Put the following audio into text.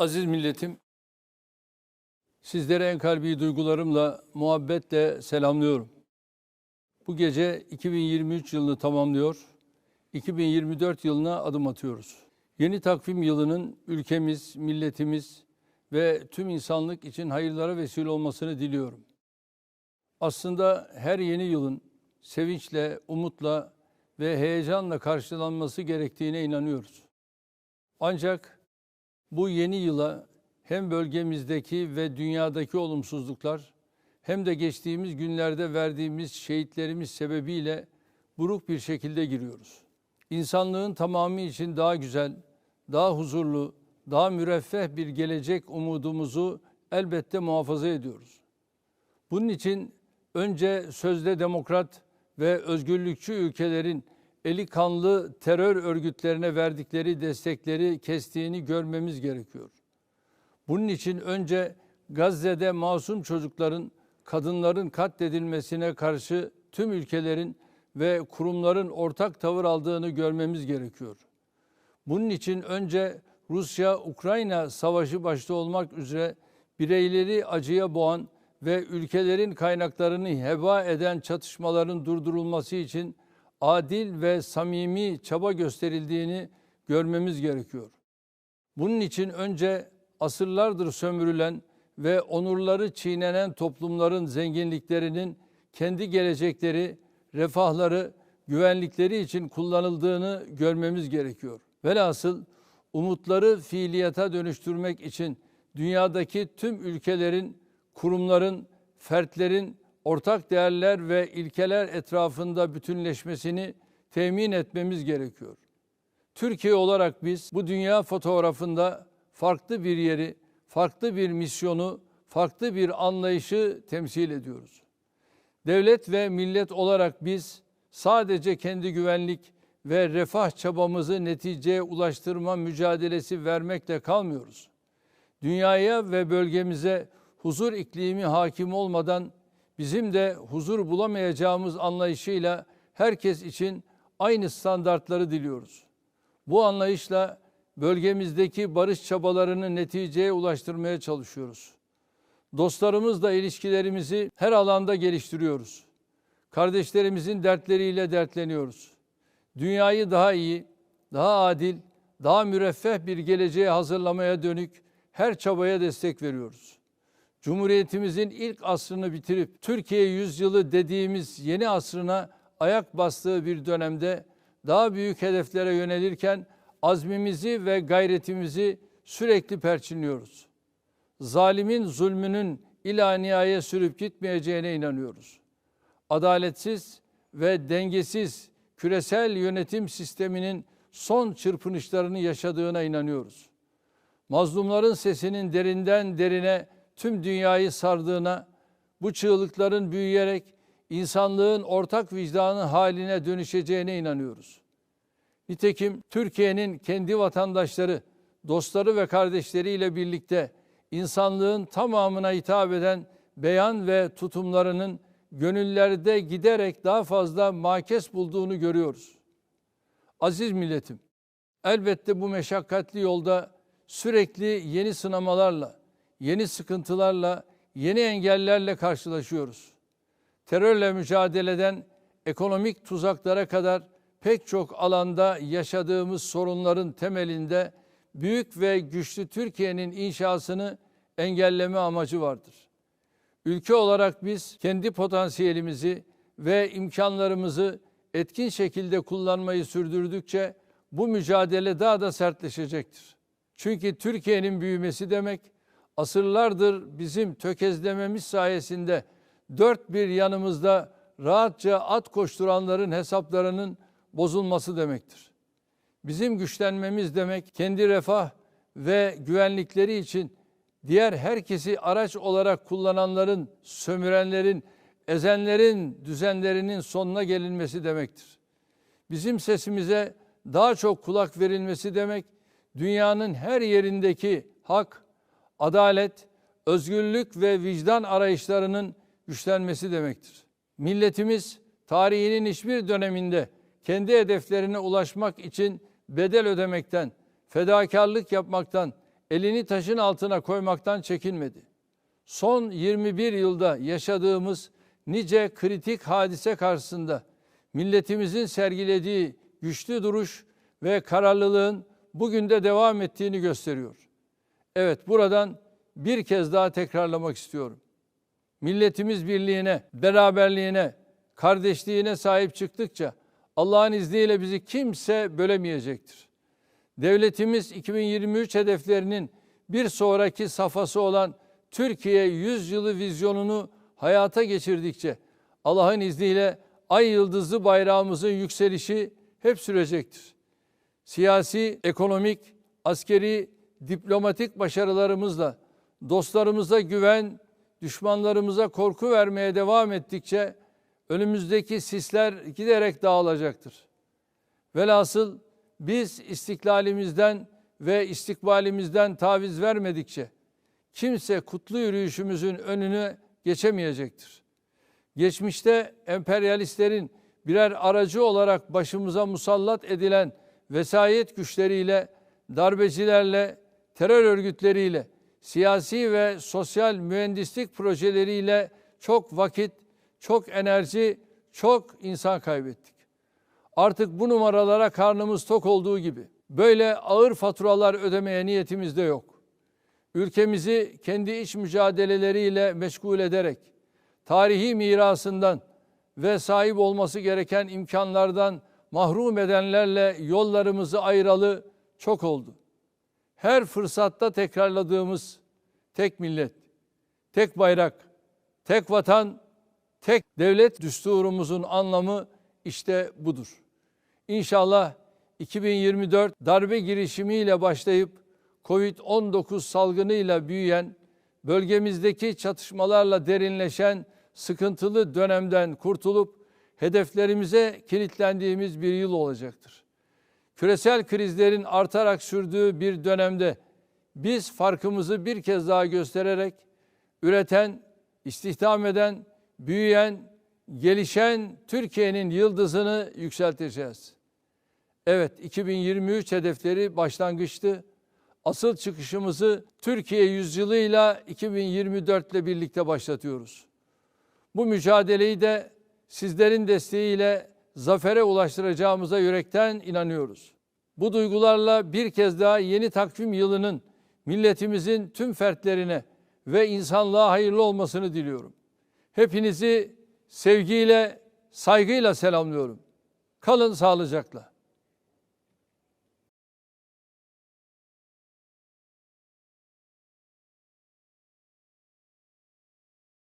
Aziz milletim, sizlere en kalbi duygularımla, muhabbetle selamlıyorum. Bu gece 2023 yılını tamamlıyor, 2024 yılına adım atıyoruz. Yeni takvim yılının ülkemiz, milletimiz ve tüm insanlık için hayırlara vesile olmasını diliyorum. Aslında her yeni yılın sevinçle, umutla ve heyecanla karşılanması gerektiğine inanıyoruz. Ancak bu yeni yıla hem bölgemizdeki ve dünyadaki olumsuzluklar hem de geçtiğimiz günlerde verdiğimiz şehitlerimiz sebebiyle buruk bir şekilde giriyoruz. İnsanlığın tamamı için daha güzel, daha huzurlu, daha müreffeh bir gelecek umudumuzu elbette muhafaza ediyoruz. Bunun için önce sözde demokrat ve özgürlükçü ülkelerin eli kanlı terör örgütlerine verdikleri destekleri kestiğini görmemiz gerekiyor. Bunun için önce Gazze'de masum çocukların, kadınların katledilmesine karşı tüm ülkelerin ve kurumların ortak tavır aldığını görmemiz gerekiyor. Bunun için önce Rusya-Ukrayna savaşı başta olmak üzere bireyleri acıya boğan ve ülkelerin kaynaklarını heba eden çatışmaların durdurulması için adil ve samimi çaba gösterildiğini görmemiz gerekiyor. Bunun için önce asırlardır sömürülen ve onurları çiğnenen toplumların zenginliklerinin kendi gelecekleri, refahları, güvenlikleri için kullanıldığını görmemiz gerekiyor. Velhasıl umutları fiiliyata dönüştürmek için dünyadaki tüm ülkelerin, kurumların, fertlerin ortak değerler ve ilkeler etrafında bütünleşmesini temin etmemiz gerekiyor. Türkiye olarak biz bu dünya fotoğrafında farklı bir yeri, farklı bir misyonu, farklı bir anlayışı temsil ediyoruz. Devlet ve millet olarak biz sadece kendi güvenlik ve refah çabamızı neticeye ulaştırma mücadelesi vermekle kalmıyoruz. Dünyaya ve bölgemize huzur iklimi hakim olmadan bizim de huzur bulamayacağımız anlayışıyla herkes için aynı standartları diliyoruz. Bu anlayışla bölgemizdeki barış çabalarını neticeye ulaştırmaya çalışıyoruz. Dostlarımızla ilişkilerimizi her alanda geliştiriyoruz. Kardeşlerimizin dertleriyle dertleniyoruz. Dünyayı daha iyi, daha adil, daha müreffeh bir geleceğe hazırlamaya dönük her çabaya destek veriyoruz. Cumhuriyetimizin ilk asrını bitirip Türkiye yüzyılı dediğimiz yeni asrına ayak bastığı bir dönemde daha büyük hedeflere yönelirken azmimizi ve gayretimizi sürekli perçinliyoruz. Zalimin zulmünün ilaniyaya sürüp gitmeyeceğine inanıyoruz. Adaletsiz ve dengesiz küresel yönetim sisteminin son çırpınışlarını yaşadığına inanıyoruz. Mazlumların sesinin derinden derine tüm dünyayı sardığına, bu çığlıkların büyüyerek insanlığın ortak vicdanı haline dönüşeceğine inanıyoruz. Nitekim Türkiye'nin kendi vatandaşları, dostları ve kardeşleriyle birlikte insanlığın tamamına hitap eden beyan ve tutumlarının gönüllerde giderek daha fazla makes bulduğunu görüyoruz. Aziz milletim, elbette bu meşakkatli yolda sürekli yeni sınamalarla, yeni sıkıntılarla, yeni engellerle karşılaşıyoruz. Terörle mücadeleden ekonomik tuzaklara kadar pek çok alanda yaşadığımız sorunların temelinde büyük ve güçlü Türkiye'nin inşasını engelleme amacı vardır. Ülke olarak biz kendi potansiyelimizi ve imkanlarımızı etkin şekilde kullanmayı sürdürdükçe bu mücadele daha da sertleşecektir. Çünkü Türkiye'nin büyümesi demek asırlardır bizim tökezlememiz sayesinde dört bir yanımızda rahatça at koşturanların hesaplarının bozulması demektir. Bizim güçlenmemiz demek kendi refah ve güvenlikleri için diğer herkesi araç olarak kullananların, sömürenlerin, ezenlerin düzenlerinin sonuna gelinmesi demektir. Bizim sesimize daha çok kulak verilmesi demek, dünyanın her yerindeki hak, adalet, özgürlük ve vicdan arayışlarının güçlenmesi demektir. Milletimiz tarihinin hiçbir döneminde kendi hedeflerine ulaşmak için bedel ödemekten, fedakarlık yapmaktan, elini taşın altına koymaktan çekinmedi. Son 21 yılda yaşadığımız nice kritik hadise karşısında milletimizin sergilediği güçlü duruş ve kararlılığın bugün de devam ettiğini gösteriyor. Evet buradan bir kez daha tekrarlamak istiyorum. Milletimiz birliğine, beraberliğine, kardeşliğine sahip çıktıkça Allah'ın izniyle bizi kimse bölemeyecektir. Devletimiz 2023 hedeflerinin bir sonraki safhası olan Türkiye 100 yılı vizyonunu hayata geçirdikçe Allah'ın izniyle ay yıldızlı bayrağımızın yükselişi hep sürecektir. Siyasi, ekonomik, askeri, diplomatik başarılarımızla dostlarımıza güven, düşmanlarımıza korku vermeye devam ettikçe önümüzdeki sisler giderek dağılacaktır. Velhasıl biz istiklalimizden ve istikbalimizden taviz vermedikçe kimse kutlu yürüyüşümüzün önünü geçemeyecektir. Geçmişte emperyalistlerin birer aracı olarak başımıza musallat edilen vesayet güçleriyle, darbecilerle, terör örgütleriyle, siyasi ve sosyal mühendislik projeleriyle çok vakit, çok enerji, çok insan kaybettik. Artık bu numaralara karnımız tok olduğu gibi böyle ağır faturalar ödemeye niyetimiz de yok. Ülkemizi kendi iç mücadeleleriyle meşgul ederek tarihi mirasından ve sahip olması gereken imkanlardan mahrum edenlerle yollarımızı ayıralı çok oldu. Her fırsatta tekrarladığımız tek millet, tek bayrak, tek vatan, tek devlet düsturumuzun anlamı işte budur. İnşallah 2024 darbe girişimiyle başlayıp Covid-19 salgınıyla büyüyen, bölgemizdeki çatışmalarla derinleşen sıkıntılı dönemden kurtulup hedeflerimize kilitlendiğimiz bir yıl olacaktır. Küresel krizlerin artarak sürdüğü bir dönemde biz farkımızı bir kez daha göstererek üreten, istihdam eden, büyüyen, gelişen Türkiye'nin yıldızını yükselteceğiz. Evet 2023 hedefleri başlangıçtı. Asıl çıkışımızı Türkiye yüzyılıyla 2024 ile birlikte başlatıyoruz. Bu mücadeleyi de sizlerin desteğiyle zafere ulaştıracağımıza yürekten inanıyoruz. Bu duygularla bir kez daha yeni takvim yılının milletimizin tüm fertlerine ve insanlığa hayırlı olmasını diliyorum. Hepinizi sevgiyle, saygıyla selamlıyorum. Kalın sağlıcakla.